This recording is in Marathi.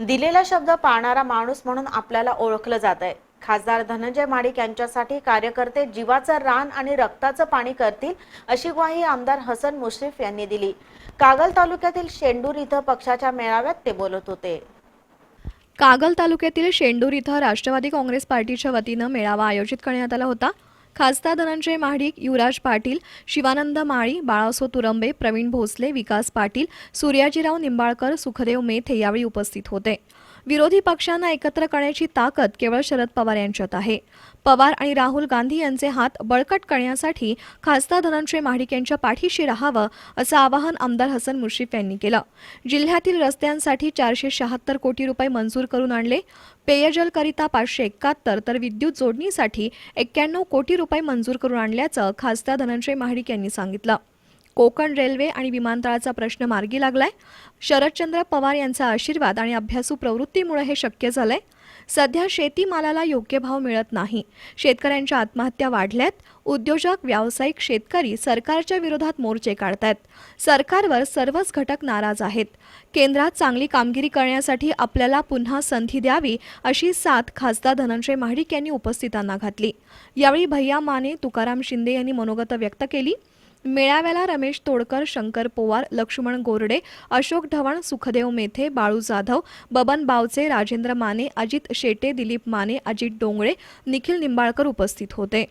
दिलेला शब्द पाळणारा माणूस म्हणून आपल्याला ओळखलं जात आहे. खासदार धनंजय माडिक यांच्यासाठी कार्यकर्ते जीवाचं रान आणि रक्ताचं पाणी करतील अशी ग्वाही आमदार हसन मुश्रीफ यांनी दिली. कागल तालुक्यातील शेंडूर इथं पक्षाच्या मेळाव्यात ते बोलत होते. कागल तालुक्यातील शेंडूर इथं राष्ट्रवादी काँग्रेस पार्टीच्या वतीनं मेळावा आयोजित करण्यात आला होता. खासदार धनंजय महाडिक युवराज पाटील शिवानंद माळी बाळासो तुरंबे प्रवीण भोसले विकास पाटील सूर्याजीराव निंबाळकर सुखदेव मेथे यावेळी उपस्थित होते. विरोधी पक्षांना एकत्र करण्याची ताकद केवळ शरद पवार यांच्यात आहे. पवार आणि राहुल गांधी यांचे हात बळकट करण्यासाठी खासदार धनंजय महाडिक यांच्या पाठीशी राहावं असं आवाहन आमदार हसन मुश्रीफ यांनी केलं. जिल्ह्यातील रस्त्यांसाठी चारशे शहात्तर कोटी रुपये मंजूर करून आणले. पेयजलकरिता पाचशे एकाहत्तर तर विद्युत जोडणीसाठी एक्क्याण्णव कोटी रुपये मंजूर करून आणल्याचं खासदार धनंजय महाडिक यांनी सांगितलं. कोकण रेल्वे आणि विमानतळाचा प्रश्न मार्गी लागलाय. शरदचंद्र पवार यांचा आशीर्वाद आणि अभ्यासू प्रवृत्तीमुळे हे शक्य झालंय. सध्या शेतीमालाला योग्य भाव मिळत नाही. शेतकऱ्यांच्या आत्महत्या वाढल्यात. उद्योजक व्यावसायिक शेतकरी सरकारच्या विरोधात मोर्चे काढतायत. सरकारवर सर्वच घटक नाराज आहेत. केंद्रात चांगली कामगिरी करण्यासाठी आपल्याला पुन्हा संधी द्यावी अशी साथ खासदार धनंजय महाडिक यांनी उपस्थितांना घातली. यावेळी भैया माने तुकाराम शिंदे यांनी मनोगत व्यक्त केली. मेळाव्याला रमेश तोडकर शंकर पोवार लक्ष्मण गोरडे अशोक ढवण सुखदेव मेथे बाळू जाधव बबन बावचे राजेंद्र माने अजित शेटे दिलीप माने अजित डोंगळे निखिल निंबाळकर उपस्थित होते.